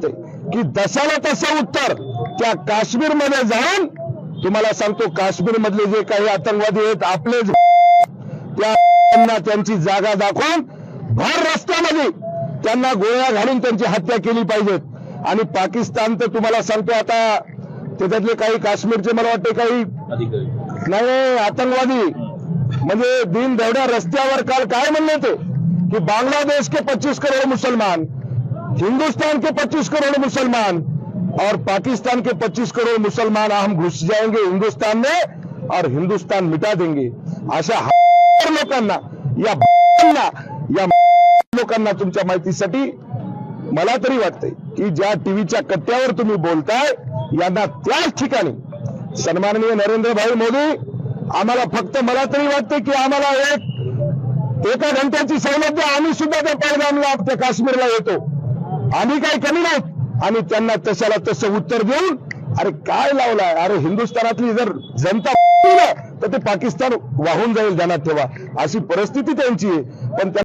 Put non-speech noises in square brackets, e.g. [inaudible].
की दशाला तसं उत्तर त्या काश्मीरमध्ये जाऊन तुम्हाला सांगतो काश्मीरमधले जे काही आतंकवादी आहेत आपले त्यांना त्यांची जागा दाखवून भर रस्त्यामध्ये त्यांना गोळ्या घालून त्यांची हत्या केली पाहिजेत. आणि पाकिस्तान तर तुम्हाला सांगतो आता त्याच्यातले काही काश्मीरचे मला वाटते काही नाही आतंकवादी. म्हणजे दिन दौड्या रस्त्यावर काल काय म्हणले ते की बांगलादेश के 25 करोड़ मुसलमान हिंदुस्तान के 25 करोड़ मुसलमान और पाकिस्तान के 25 करोड़ मुसलमान हम घुस जाएंगे हिंदुस्तान में और हिंदुस्तान मिटा देंगे। अशा हजार लोकांना या ना या लोकांना तुमच्या माहितीसाठी। मला तरी वाटतंय की ज्या टीव्हीच्या कट्ट्यावर तुम्ही बोलताय यांना त्याच ठिकाणी सन्माननीय नरेंद्रभाई मोदी आम्हाला फक्त मला तरी वाटते की आम्हाला एक एका घंट्याची सवलत द्या आम्ही सुद्धा त्या पहलगामला काश्मीरला येतो. आम्ही काही कमी नाही. आणि त्यांना तशाला तसं उत्तर देऊन अरे काय लावलाय? अरे हिंदुस्थानातली जर जनता [laughs] तर ते पाकिस्तान वाहून जाईल ध्यानात ठेवा. अशी परिस्थिती त्यांची आहे. पण त्या